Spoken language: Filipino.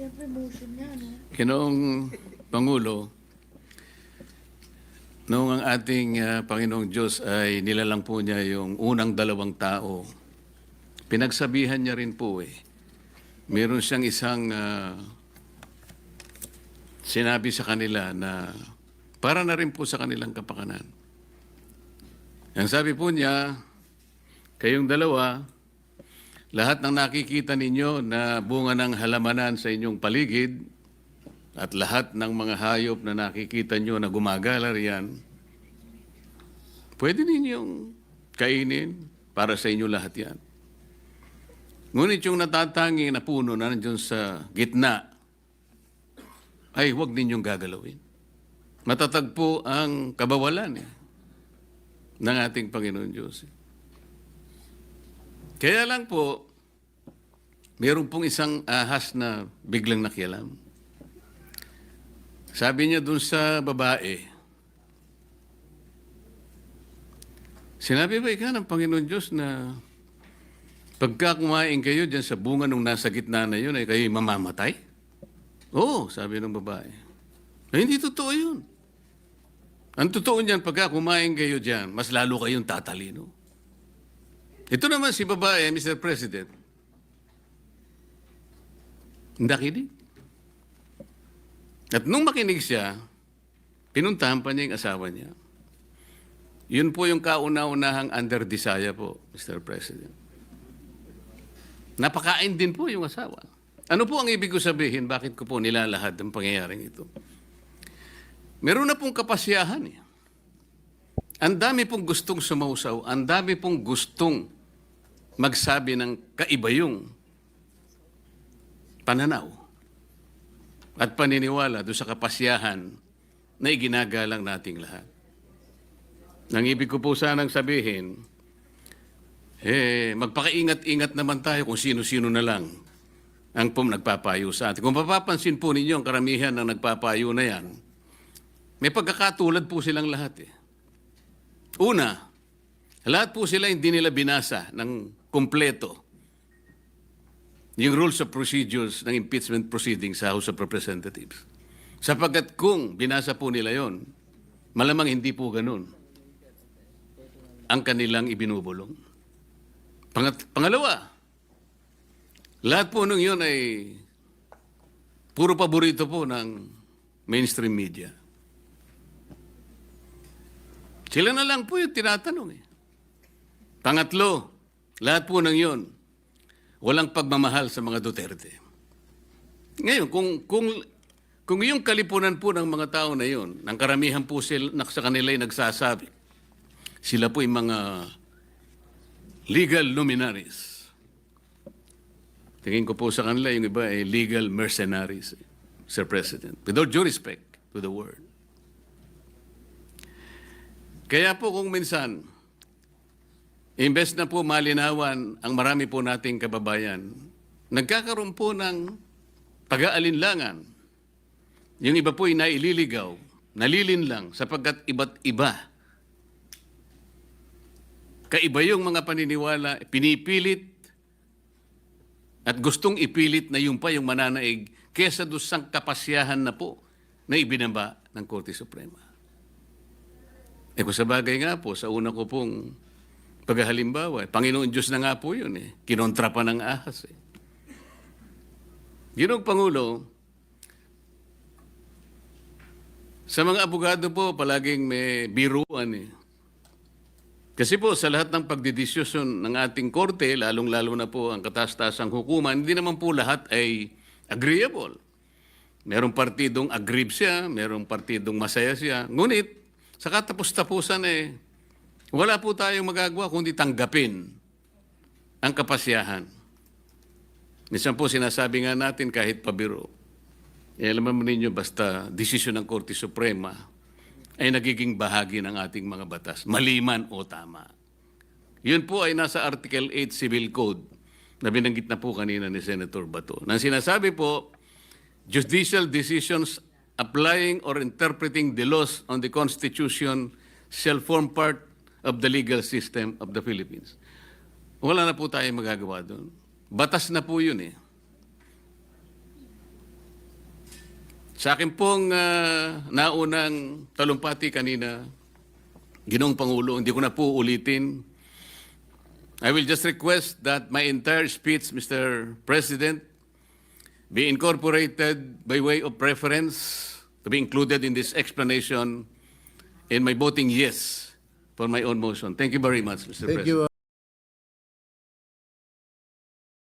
Siyempre, motion niya, no? Ginoong Pangulo, noong ang ating ah, Panginoong Diyos ay nilalang po niya yung unang dalawang tao, pinagsabihan niya rin po eh. Meron siyang isang ah, sinabi sa kanila na para na rin po sa kanilang kapakanan. Ang sabi po niya, kayong dalawa, lahat ng nakikita ninyo na bunga ng halamanan sa inyong paligid at lahat ng mga hayop na nakikita nyo na gumagala riyan, pwede ninyong kainin para sa inyo lahat yan. Ngunit yung natatangi na puno na nandiyon sa gitna, ay huwag ninyong gagalawin. Matatag po ang kabawalan eh, ng ating Panginoon Diyos. eh. Kaya lang po, meron pong isang ahas na biglang nakialam. Sabi niya dun sa babae, Sinabi ba ikaw ng Panginoon Diyos na pagka kumain kayo dyan sa bunga nung nasa gitna na yun, ay kayo mamamatay? Oo, sabi ng babae. Ay, hindi totoo yun. Ang totoo niyan, pagka kumain kayo dyan, mas lalo kayong tatalino. Ito naman si babae, Mr. President. Kidding. At nung makinig siya, pinuntahan pa niya yung asawa niya. Yun po yung kauna-unahang under desire po, Mr. President. Napakain din po yung asawa. Ano po ang ibig ko sabihin? Bakit ko po nilalahad ang pangyayaring ito? Meron na pong kapasyahan eh. Ang dami pong gustong sumausaw, ang dami pong gustong magsabi ng kaiba yung pananaw at paniniwala doon sa kapasyahan na iginagalang nating lahat. Nang ibig ko po sanang sabihin, eh, magpakaingat-ingat naman tayo kung sino-sino na lang ang pum nagpapayo sa atin. Kung mapapansin po ninyo ang karamihan ng nagpapayo na yan, may pagkakatulad po silang lahat eh. Una, lahat po sila hindi nila binasa ng kumpleto yung rules of procedures ng impeachment proceedings sa House of Representatives. Sapagkat kung binasa po nila yon, malamang hindi po ganun ang kanilang ibinubulong. Pangat, pangalawa, lahat po nung yun ay puro paborito po ng mainstream media. Sila na lang po yung tinatanong eh. Pangatlo, lahat po ng yun, walang pagmamahal sa mga Duterte. Ngayon, kung, kung, kung yung kalipunan po ng mga tao na yun, ng karamihan po sila, sa kanila ay nagsasabi, sila po yung mga legal luminaries. Tingin ko po sa kanila, yung iba ay legal mercenaries, Sir President. With all due respect to the word. Kaya po kung minsan, imbes na po malinawan ang marami po nating kababayan, nagkakaroon po ng pag-aalinlangan. Yung iba po ay naililigaw, nalilinlang sapagkat iba't iba Kaiba yung mga paniniwala, pinipilit at gustong ipilit na yung pa yung mananaig kesa sa kapasyahan na po na ibinaba ng Korte Suprema. Eh kung sa bagay nga po, sa una ko pong paghalimbawa, eh, Panginoon Diyos na nga po yun eh. Kinontra pa ng ahas eh. Ginong Pangulo, sa mga abogado po, palaging may biruan eh. Kasi po sa lahat ng pagdidiskusyon ng ating korte, lalong-lalo na po ang katastasang hukuman, hindi naman po lahat ay agreeable. Merong partidong aggrieved siya, merong partidong masaya siya. Ngunit, sa katapos-tapusan eh, wala po tayong magagawa kundi tanggapin ang kapasyahan. Minsan po sinasabi nga natin kahit pabiro, eh, alam mo ninyo basta desisyon ng Korte Suprema, ay nagiging bahagi ng ating mga batas, maliman o tama. Yun po ay nasa Article 8 Civil Code na binanggit na po kanina ni Senator Bato. Nang sinasabi po, judicial decisions applying or interpreting the laws on the Constitution shall form part of the legal system of the Philippines. Wala na po tayong magagawa doon. Batas na po yun eh. Sa akin pong ah, naunang talumpati kanina, Ginong Pangulo, hindi ko na po ulitin. I will just request that my entire speech, Mr. President, be incorporated by way of preference to be included in this explanation in my voting yes for my own motion. Thank you very much, Mr. Thank President. you,